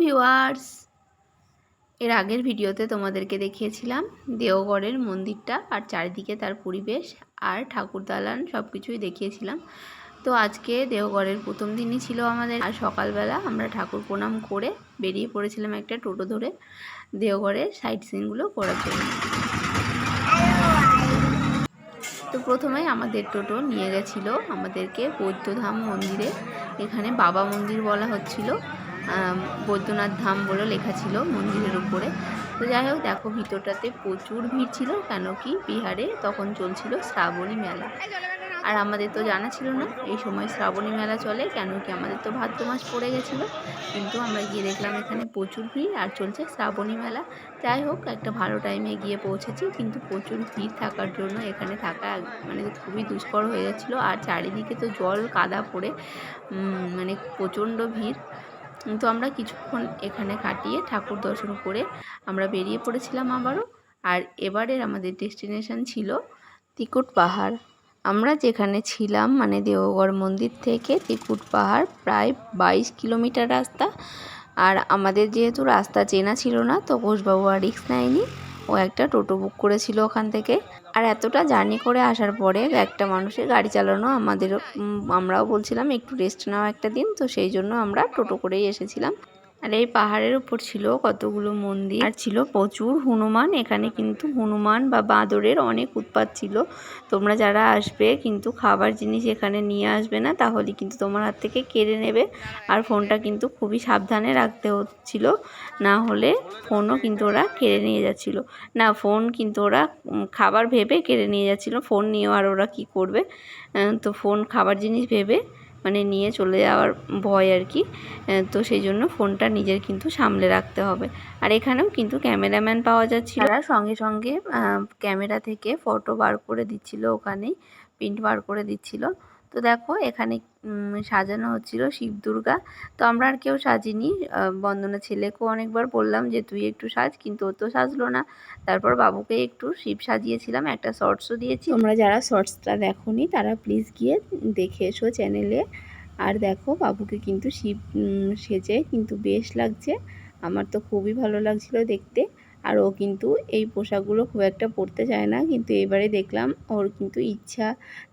Viewers এর আগের ভিডিওতে তোমাদেরকে দেখিয়েছিলাম দেওগড়ের মন্দিরটা আর চারিদিকে তার পরিবেশ আর ঠাকুর দালান সব কিছুই দেখিয়েছিলাম। তো আজকে দেওগড়ের প্রথম দিনই ছিল আমাদের। আর সকালবেলা আমরা ঠাকুর প্রণাম করে বেরিয়ে পড়েছিলাম একটা টোটো ধরে দেওগড়ের সাইট সিনগুলো করার জন্য। তো প্রথমেই আমাদের টোটো নিয়ে গেছিল আমাদেরকে বৌদ্ধধাম মন্দিরে। এখানে বাবা মন্দির বলা হচ্ছিল। বৈদ্যনাথ ধাম বলে লেখা ছিল মন্দিরের উপরে। তো যাই হোক, দেখো ভিতরটাতে প্রচুর ভিড় ছিল, কেন কি বিহারে তখন চলছিল শ্রাবণী মেলা। আর আমাদের তো জানা ছিল না, এই সময় শ্রাবণী মেলা চলে, কেন কি আমাদের তো ভাদ্র মাস পড়ে গেছিল। কিন্তু আমরা গিয়ে দেখলাম এখানে প্রচুর ভিড় আর চলছে শ্রাবণী মেলা। যাই হোক, একটা ভালো টাইমে গিয়ে পৌঁছেছি, কিন্তু প্রচুর ভিড় থাকার জন্য এখানে থাকা মানে খুবই দুষ্কর হয়ে যাচ্ছিল। আর চারিদিকে তো জল কাদা পড়ে মানে প্রচণ্ড ভিড়। তো আমরা কিছুক্ষণ এখানে কাটিয়ে ঠাকুর দর্শন করে আমরা বেরিয়ে পড়েছিলাম আবারও। আর এবারের আমাদের ডেস্টিনেশন ছিল তিকুট পাহাড়। আমরা যেখানে ছিলাম মানে দেওগড় মন্দির থেকে তিকুট পাহাড় প্রায় বাইশ কিলোমিটার রাস্তা। আর আমাদের যেহেতু রাস্তা চেনা ছিল না, তো ঘোষবাবু আর রিক্স নেয়নি। ও একটা টোটো বুক করেছিল ওখান থেকে। আর এতটা জার্নি করে আসার পরে একটা মানুষের গাড়ি চালানো আমাদের আমরাও বলছিলাম একটু রেস্ট নাও একটা দিন, তো সেই জন্য আমরা টোটো করেই এসেছিলাম। আর এই পাহাড়ের উপর ছিল কতগুলো মন্দির। আর ছিল প্রচুর হনুমান। এখানে কিন্তু হনুমান বা বাঁদরের অনেক উৎপাত ছিল। তোমরা যারা আসবে কিন্তু খাবার জিনিস এখানে নিয়ে আসবে না, তাহলে কিন্তু তোমার হাত থেকে কেড়ে নেবে। আর ফোনটা কিন্তু খুবই সাবধানে রাখতে হচ্ছিল। না হলে ফোনও কিন্তু ওরা কেড়ে নিয়ে যাচ্ছিল। না, ফোন কিন্তু ওরা খাবার ভেবে কেড়ে নিয়ে যাচ্ছিল। ফোন নিয়েও আর ওরা কি করবে? তো ফোন, খাবার জিনিস ভেবে মানে নিয়ে চলে যাওয়ার ভয় আর কি। তো সেই জন্য ফোনটা নিজের কিন্তু সামলে রাখতে হবে। আর এখানেও কিন্তু ক্যামেরাম্যান পাওয়া যাচ্ছিল। তারা সঙ্গে সঙ্গে ক্যামেরা থেকে ফটো বার করে দিচ্ছিল ওখানেই, প্রিন্ট বার করে দিচ্ছিল। তো দেখো এখানে সাজানো হচ্ছিল শিব দুর্গা। তো আমরা আর কেউ সাজিনি। বন্দনা ছেলেকেও অনেকবার বললাম যে, তুই একটু সাজ। কিন্তু ও তো সাজলো না। তারপর বাবুকে একটু শিব সাজিয়েছিলাম, একটা শর্টসও দিয়েছি। তোমরা যারা শর্টসটা দেখোনি, তারা প্লিজ গিয়ে দেখে এসো চ্যানেলে আর দেখো, বাবুকে কিন্তু শিব সেজে কিন্তু বেশ লাগছে। আমার তো খুবই ভালো লাগছিল দেখতে। আর ও কিন্তু এই পোশাকগুলো খুব একটা পরতে চায় না। কিন্তু এবারে দেখলাম ওর কিন্তু ইচ্ছা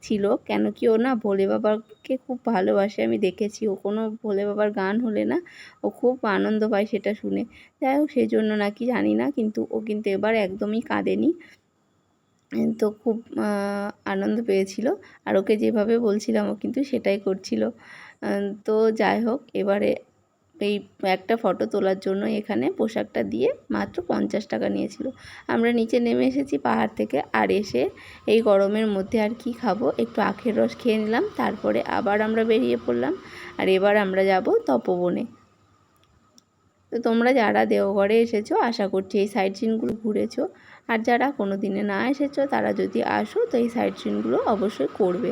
ছিল। কেন কি ও না ভোলে বাবাকে খুব ভালোবাসে। আমি দেখেছি ও কোনো ভোলে বাবার গান হলে না ও খুব আনন্দ পায় সেটা শুনে। যাই হোক সেই জন্য নাকি জানি না, কিন্তু ও কিন্তু এবার একদমই কাঁদেনি। তো খুব আনন্দ পেয়েছিল। আর ওকে যেভাবে বলছিলাম, ও কিন্তু সেটাই করছিল। তো যাই হোক, এবারে এই একটা ফটো তোলার জন্য এখানে পোশাকটা দিয়ে মাত্র পঞ্চাশ টাকা নিয়েছিল। আমরা নিচে নেমে এসেছি পাহাড় থেকে আর এসে এই গরমের মধ্যে আর কি খাব? একটু আখের রস খেয়ে নিলাম, তারপরে আবার আমরা বেরিয়ে পড়লাম আর এবার আমরা যাব তপবনে। তো তোমরা যারা দেওঘরে এসেছ, আশা করছি এই সাইড সিনগুলো ঘুরেছো। আর যারা কোনো দিনে না এসেছ, তারা যদি আসো, তো এই সাইড সিনগুলো অবশ্যই করবে।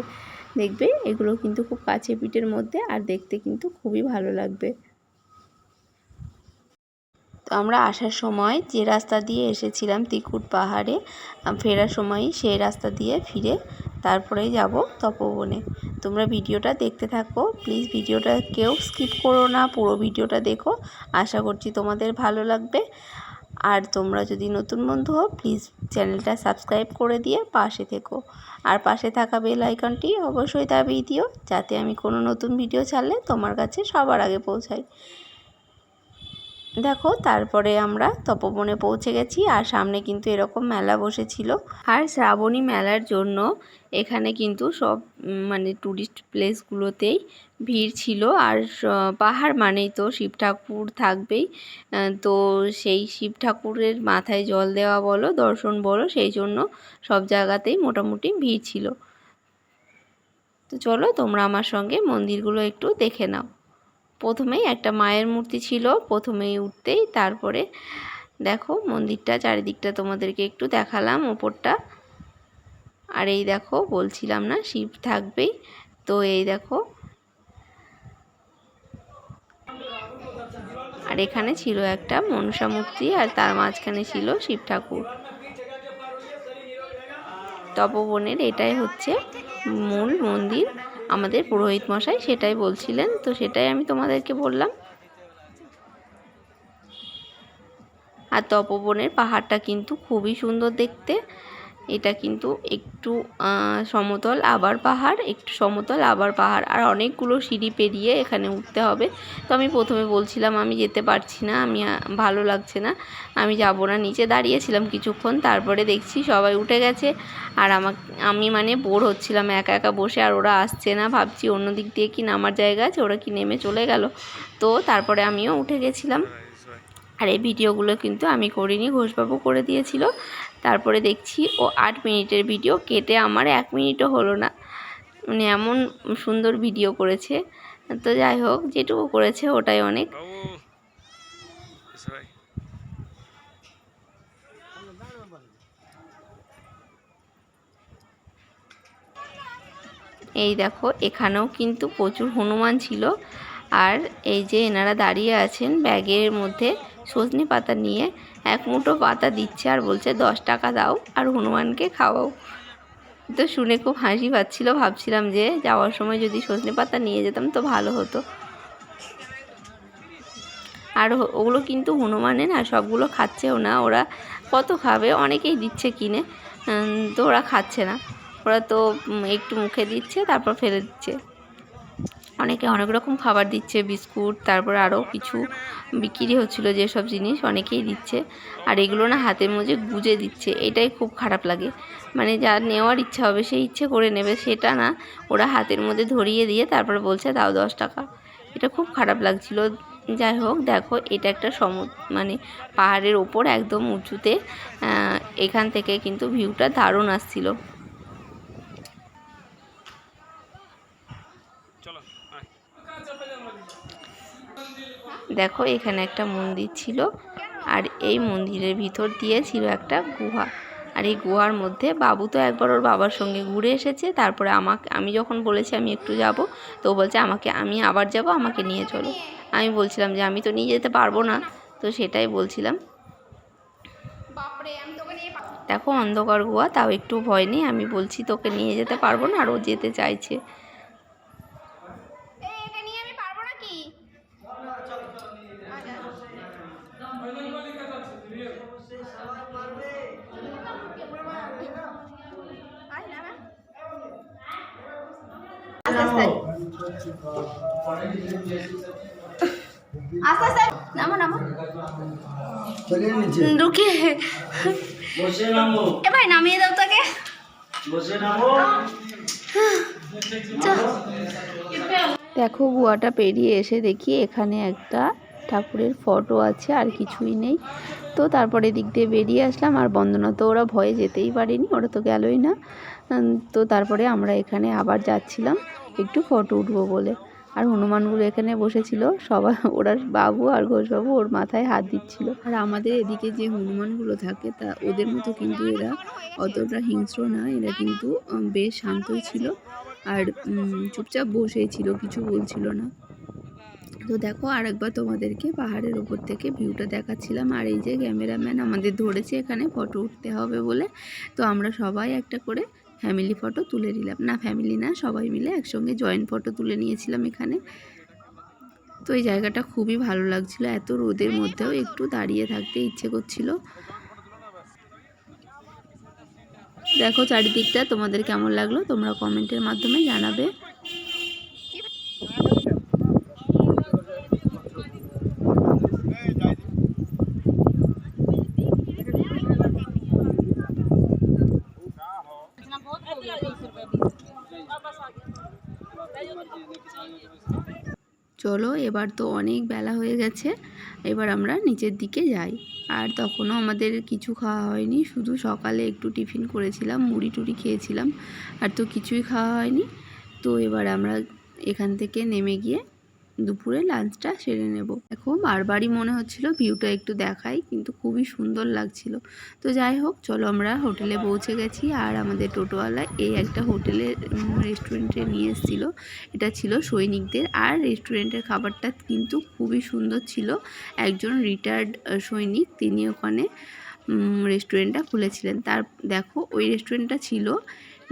দেখবে এগুলো কিন্তু খুব কাছে পিঠের মধ্যে আর দেখতে কিন্তু খুবই ভালো লাগবে। তো আমরা আসার সময় যে রাস্তা দিয়ে এসেছিলাম তিকুট পাহাড়ে ফেরার সময়ই সেই রাস্তা দিয়ে ফিরে তারপরেই যাব তপবনে। তোমরা ভিডিওটা দেখতে থাকো, প্লিজ ভিডিওটা কেউ স্কিপ করো না, পুরো ভিডিওটা দেখো। আশা করছি তোমাদের ভালো লাগবে। আর তোমরা যদি নতুন বন্ধু হও, প্লিজ চ্যানেলটা সাবস্ক্রাইব করে দিয়ে পাশে থেকো। আর পাশে থাকা বেল আইকনটি অবশ্যই দাবিয়ে দিও, যাতে আমি কোনো নতুন ভিডিও ছাড়লে তোমার কাছে সবার আগে পৌঁছাই। দেখো, তারপরে আমরা তপবনে পৌঁছে গেছি আর সামনে কিন্তু এরকম মেলা বসেছিল। আর শ্রাবণী মেলার জন্য এখানে কিন্তু সব মানে ট্যুরিস্ট প্লেসগুলোতেই ভিড় ছিল। আর পাহাড় মানেই তো শিব ঠাকুর থাকবেই। তো সেই শিব ঠাকুরের মাথায় জল দেওয়া বলো, দর্শন বলো, সেই জন্য সব জায়গাতেই মোটামুটি ভিড় ছিল। তো চলো, তোমরা আমার সঙ্গে মন্দিরগুলো একটু দেখে নাও। প্রথমেই একটা মায়ের মূর্তি ছিল, প্রথমেই উঠতেই তারপরে দেখো মন্দিরটা, চারিদিকটা তোমাদেরকে একটু দেখালাম ওপরটা। আর এই দেখো বলছিলাম না, শিব থাকবেই। তো এই দেখো। আর এখানে ছিল একটা মনসা মূর্তি আর তার মাঝখানে ছিল শিব ঠাকুর। তপবনের এটাই হচ্ছে মূল মন্দির। আমাদের পুরোহিত মশাই সেটাই বলছিলেন। তো সেটাই আমি তোমাদেরকে বললাম। আর তপবনের পাহাড়টা কিন্তু খুবই সুন্দর দেখতে। এটা কিন্তু একটু সমতল আবার পাহাড়, একটু সমতল আবার পাহাড়। আর অনেকগুলো সিঁড়ি পেরিয়ে এখানে উঠতে হবে। তো আমি প্রথমে বলছিলাম আমি যেতে পারছি না, আমি ভালো লাগছে না। আমি যাব না, নিচে দাঁড়িয়েছিলাম কিছুক্ষণ, তারপরে দেখছি সবাই উঠে গেছে। আর আমাক, আমি মানে বোর হচ্ছিলাম, একা একা বসে, আর ওরা আসছে না। ভাবছি অন্য দিক দিয়ে কি নামার জায়গা আছে, ওরা কি নেমে চলে গেল। তো তারপরে আমিও উঠে গেছিলাম। আর এই ভিডিওগুলো কিন্তু আমি করিনি, ঘোষবাবু করে দিয়েছিল। তারপরে দেখছি ও আট মিনিটের ভিডিও, কেটে আমার এক মিনিটও হলো না। মানে এমন সুন্দর ভিডিও করেছে। তো যাই হোক, যেটুকু করেছে ওটাই অনেক। এই দেখো, এখানেও কিন্তু প্রচুর হনুমান ছিল। আর এই যে এনারা দাঁড়িয়ে আছেন ব্যাগের মধ্যে সজনে পাতা নিয়ে এক মুঠো পাতা দিচ্ছে আর বলছে, দশ টাকা দাও আর হনুমানকে খাওয়াও। তো শুনে খুব হাসি পাচ্ছিল। ভাবছিলাম যে যাওয়ার সময় যদি সজনে পাতা নিয়ে যেতাম তো ভালো হতো। আর ওগুলো কিন্তু হনুমানে না, সবগুলো খাচ্ছেও না। ওরা কত খাবে? অনেকেই দিচ্ছে কিনে। তো ওরা খাচ্ছে না। ওরা তো একটু মুখে দিচ্ছে, তারপর ফেলে দিচ্ছে। অনেকে অনেক রকম খাবার দিচ্ছে, বিস্কুট, তারপর আরও কিছু বিক্রি হচ্ছিল যেসব জিনিস অনেকেই দিচ্ছে। আর এগুলো না হাতের মধ্যে গুজে দিচ্ছে, এটাই খুব খারাপ লাগে। মানে যার নেওয়ার ইচ্ছা হবে, সেই ইচ্ছে করে নেবে, সেটা না ওরা হাতের মধ্যে ধরিয়ে দিয়ে তারপর বলছে, দাও দশ টাকা। এটা খুব খারাপ লাগছিল। যাই হোক, দেখো, এটা একটা সম মানে পাহাড়ের ওপর একদম উঁচুতে এখান থেকে কিন্তু ভিউটা দারুণ আসছিল। দেখো এখানে একটা মন্দির ছিল আর এই মন্দিরের ভিতর দিয়ে ছিল একটা গুহা। আর এই গুহার মধ্যে বাবু তো একবার ওর বাবার সঙ্গে ঘুরে এসেছে। তারপরে আমাকে আমি যখন বলেছি আমি একটু যাব তো বলছে আমাকে আমি আবার যাব আমাকে নিয়ে চলো। আমি বলছিলাম যে আমি তো নিয়ে যেতে পারব না। তো সেটাই বলছিলাম। দেখো অন্ধকার গুহা তাও একটু ভয় নেই। আমি বলছি তোকে নিয়ে যেতে পারব না আর ও যেতে চাইছে এই এটা নিয়ে আমি পারব নাকি আস্তে আস্তে। নামো নামো। চলিয়ে নিচে রুকে। এ ভাই নামিয়ে দাও তাকে। বসে দেখো গুয়াটা পেরিয়ে এসে দেখি এখানে একটা ঠাকুরের ফটো আছে, আর কিছুই নেই। তো তারপরে দিক দিয়ে বেরিয়ে আসলাম, আর বন্দনা তো ওরা ভয়ে যেতেই পারেনি, ওরা তো গেলই না। তো তারপরে আমরা এখানে আবার যাচ্ছিলাম, একটু ফটো উঠবো বলে। আর হনুমানগুলো এখানে বসেছিল সবাই ওরা বাবু আর ঘোষবাবু ওর মাথায় হাত দিচ্ছিল। আর আমাদের এদিকে যে হনুমানগুলো থাকে, তা ওদের মতো কিন্তু এরা অতটা হিংস্র না, এরা কিন্তু বেশ শান্তই ছিল। আর চুপচাপ বসেই ছিল, কিছু বলছিল না। তো দেখো আরেকবার তোমাদেরকে পাহাড়ের উপর থেকে ভিউটা দেখাচ্ছিলাম। আর এই যে ক্যামেরাম্যান আমাদের ধরেছে এখানে ফটো উঠতে হবে বলে। তো আমরা সবাই একটা করে ফ্যামিলি ফটো তুলে নিলাম। না, ফ্যামিলি না, সবাই মিলে একসঙ্গে জয়েন্ট ফটো তুলে নিয়েছিলাম এখানে। তো এই জায়গাটা খুবই ভালো লাগছিল। এত রোদের মধ্যেও একটু দাঁড়িয়ে থাকতে ইচ্ছে করছিল। দেখো চারিদিকটা তোমাদের কেমন লাগল? তোমরা কমেন্টের মাধ্যমে জানাবে। চলো, এবার তো অনেক বেলা হয়ে গেছে, এবার আমরা নিচের দিকে যাই। আর তখনও আমাদের কিছু খাওয়া হয়নি, শুধু সকালে একটু টিফিন করেছিলাম, মুড়ি টুড়ি খেয়েছিলাম, আর তো কিছুই খাওয়া হয়নি। তো এবার আমরা এখান থেকে নেমে গিয়ে দুপুরে লাঞ্চটা সেরে নেব। দেখো, বারবারই মনে হচ্ছিল ভিউটা একটু দেখাই, কিন্তু খুবই সুন্দর লাগছিল। তো যাই হোক, চলো আমরা হোটেলে পৌঁছে গেছি আর আমাদের টোটোওয়ালা এই একটা হোটেলে রেস্টুরেন্টে নিয়ে এসেছিল। এটা ছিল সৈনিকদের আর রেস্টুরেন্টের খাবারটা কিন্তু খুবই সুন্দর ছিল। একজন রিটায়ার্ড সৈনিক তিনি ওখানে রেস্টুরেন্টটা খুলেছিলেন। তার, দেখো, ওই রেস্টুরেন্টটা ছিল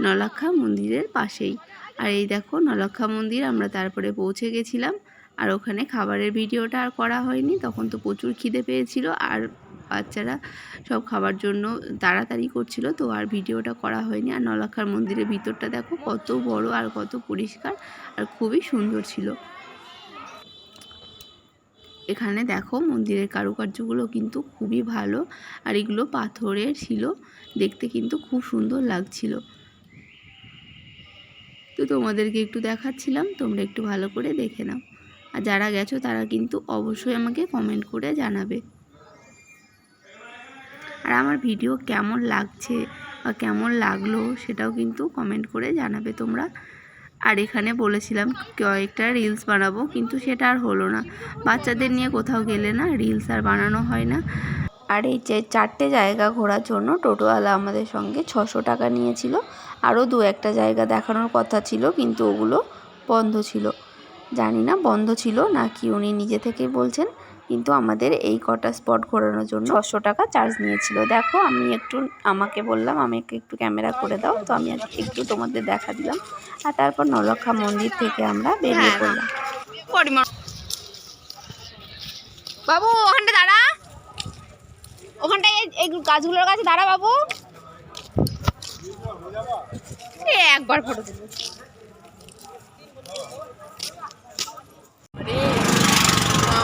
নলাক্ষা মন্দিরের পাশেই। আর এই দেখো নলাক্ষা মন্দির আমরা তারপরে পৌঁছে গেছিলাম। আর ওখানে খাবারের ভিডিওটা আর করা হয়নি। তখন তো প্রচুর খিদে পেয়েছিল আর বাচ্চারা সব খাবার জন্য তাড়াতাড়ি করছিল, তো আর ভিডিওটা করা হয়নি। আর নলাক্ষার মন্দিরের ভিতরটা দেখো কত বড় আর কত পরিষ্কার আর খুবই সুন্দর ছিল। এখানে দেখো মন্দিরের কারুকার্যগুলো কিন্তু খুবই ভালো আর এগুলো পাথরের ছিল, দেখতে কিন্তু খুব সুন্দর লাগছিল। তো তোমাদেরকে একটু দেখাচ্ছিলাম, তোমরা একটু ভালো করে দেখে নাও। আর যারা গেছো তারা কিন্তু অবশ্যই আমাকে কমেন্ট করে জানাবে। আর আমার ভিডিও কেমন লাগছে বা কেমন লাগল সেটাও কিন্তু কমেন্ট করে জানাবে তোমরা। আর এখানে বলেছিলাম কয়েকটা রিলস বানাবো, কিন্তু সেটা আর হলো না। বাচ্চাদের নিয়ে কোথাও গেলে না রিলস আর বানানো হয় না। আর এই যে চারটে জায়গা ঘোরার জন্য টোটোওয়ালা আমাদের সঙ্গে ছশো টাকা নিয়েছিল। আরও দু একটা জায়গা দেখানোর কথা ছিল, কিন্তু ওগুলো বন্ধ ছিল। জানি না বন্ধ ছিল নাকি উনি নিজে থেকেই বলছেন কিন্তু আমাদের এই কটা স্পট ঘোরানোর জন্য ছশো টাকা চার্জ নিয়েছিল। দেখো আমি একটু আমাকে বললাম আমাকে একটু ক্যামেরা করে দাও তো আমি একটু তোমাদের দেখা দিলাম। আর তারপর নলক্ষা মন্দির থেকে আমরা বেরিয়ে পড়লাম। বাবু ওখানটা দাঁড়া। ওখানটায় এই- এই গাছগুলোর কাছে দাঁড়া বাবু। একবার ফটো তুলবো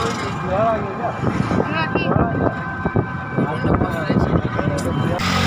Thank you.